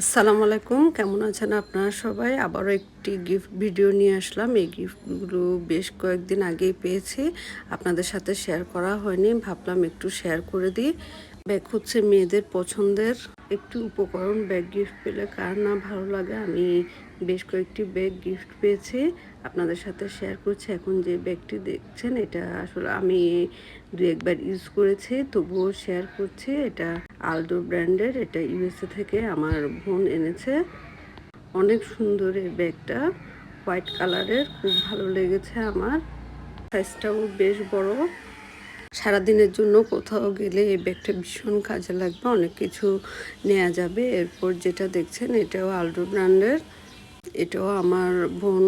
আসসালামু আলাইকুম। কেমন আছেন আপনারা সবাই? আবারও একটি গিফট ভিডিও নিয়ে আসলাম। এই গিফটগুলো বেশ কয়েকদিন আগেই পেয়েছি। আপনাদের সাথে শেয়ার করা হয়নি। ভাবলাম একটু শেয়ার করে দিই। ব্যাগ হচ্ছে মেয়েদের পছন্দের একটু উপকরণ, ব্যাগ গিফট পেলে কার না ভালো লাগে? আমি বেশ কয়েকটি ব্যাগ গিফট পেয়েছি, আপনাদের সাথে শেয়ার করছি। এখন যে ব্যাগটি দেখছেন, এটা আসলে আমি দু একবার ইউজ করেছি, তবুও শেয়ার করছি। এটা আলডো ব্র্যান্ডের এটা ইউএসএ থেকে আমার বোন এনেছে। অনেক সুন্দর এই ব্যাগটা, হোয়াইট কালারের, খুব ভালো লেগেছে আমার। সাইজটাও বেশ বড়। সারাদিনের জন্য কোথাও গেলে এই ব্যাগটা ভীষণ কাজে লাগবে, অনেক কিছু নেওয়া যাবে। এরপর যেটা দেখছেন, এটাও আলডো ব্র্যান্ডের এটাও আমার বোন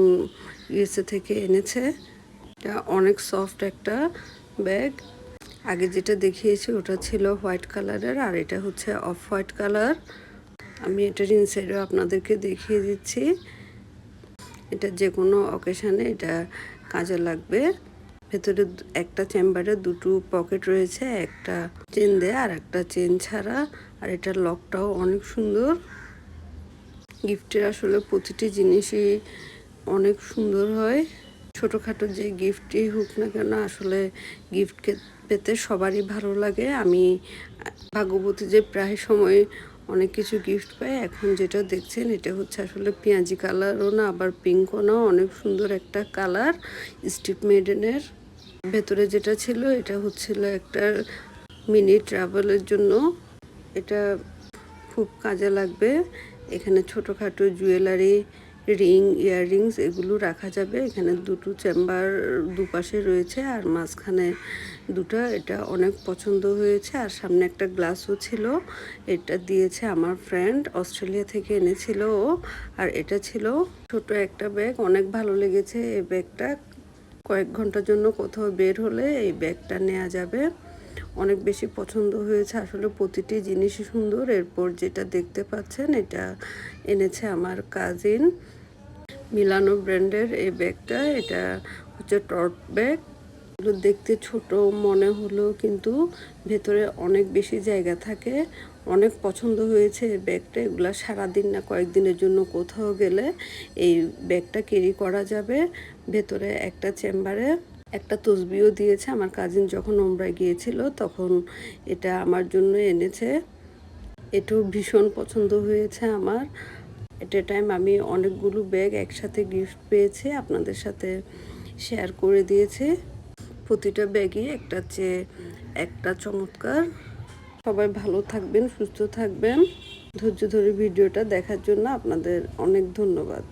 ইউএসএ থেকে এনেছে। এটা অনেক সফট একটা ব্যাগ। আগে যেটা দেখিয়েছি, ওটা ছিল হোয়াইট কালারের, আর এটা হচ্ছে অফ হোয়াইট কালার। আমি এটার ইনসাইডও আপনাদেরকে দেখিয়ে দিচ্ছি। এটা যে কোনো অকেশানে এটা কাজে লাগবে। ভেতরে একটা চেম্বারে দুটো পকেট রয়েছে, একটা চেন দেয়া আর একটা চেন ছাড়া। আর এটার লকটাও অনেক সুন্দর। গিফটের আসলে প্রতিটি জিনিসই অনেক সুন্দর হয়। ছোটোখাটো যে গিফটই হোক না কেন, আসলে গিফট পেতে সবারই ভালো লাগে। আমি ভাগ্যবতী যে প্রায় সময় অনেক কিছু গিফট পাই, এখন যেটা দেখছেন, এটা হচ্ছে আসলে পেঁয়াজি কালারও না, আবার পিঙ্কও না, অনেক সুন্দর একটা কালার স্টিপ মেডেনের। ভেতরে যেটা ছিল, এটা হচ্ছিল একটা মিনি ট্রাভেলের জন্য। এটা খুব কাজে লাগবে। এখানে ছোটোখাটো জুয়েলারি রিং ইয়াররিংস এগুলো রাখা যাবে। এখানে দুটো চেম্বার দুপাশে রয়েছে আর মাঝখানে দুটো। এটা অনেক পছন্দ হয়েছে আর সামনে একটা গ্লাসও ছিল। এটা দিয়েছে আমার ফ্রেন্ড অস্ট্রেলিয়া থেকে এনেছিল আর এটা ছিল ছোট একটা ব্যাগ অনেক ভালো লেগেছে এই ব্যাগটা কয়েক ঘণ্টার জন্য কোথাও বের হলে এই ব্যাগটা নেওয়া যাবে। অনেক বেশি পছন্দ হয়েছে আসলে প্রতিটি জিনিসই সুন্দর। এরপর যেটা দেখতে পাচ্ছেন, এটা এনেছে আমার কাজিন মিলানো ব্র্যান্ডের এই ব্যাগটা। এটা হচ্ছে টর্ট ব্যাগ এগুলো দেখতে ছোট মনে হলো কিন্তু ভেতরে অনেক বেশি জায়গা থাকে। অনেক পছন্দ হয়েছে এই ব্যাগটা। এগুলো সারাদিন না কয়েকদিনের জন্য কোথাও গেলে এই ব্যাগটা ক্যারি করা যাবে। ভেতরে একটা চেম্বারে একটা তসবিও দিয়েছে আমার কাজিন যখন ওমরায় গিয়েছিল, তখন এটা আমার জন্য এনেছে। এটাও ভীষণ পছন্দ হয়েছে আমার। এট এ টাইম আমি অনেকগুলো ব্যাগ একসাথে গিফট পেয়েছি, আপনাদের সাথে শেয়ার করে দিয়েছি। প্রতিটা ব্যাগই একটা চেয়ে একটা চমৎকার। সবাই ভালো থাকবেন, সুস্থ থাকবেন। ধৈর্য ধরে ভিডিওটা দেখার জন্য আপনাদের অনেক ধন্যবাদ।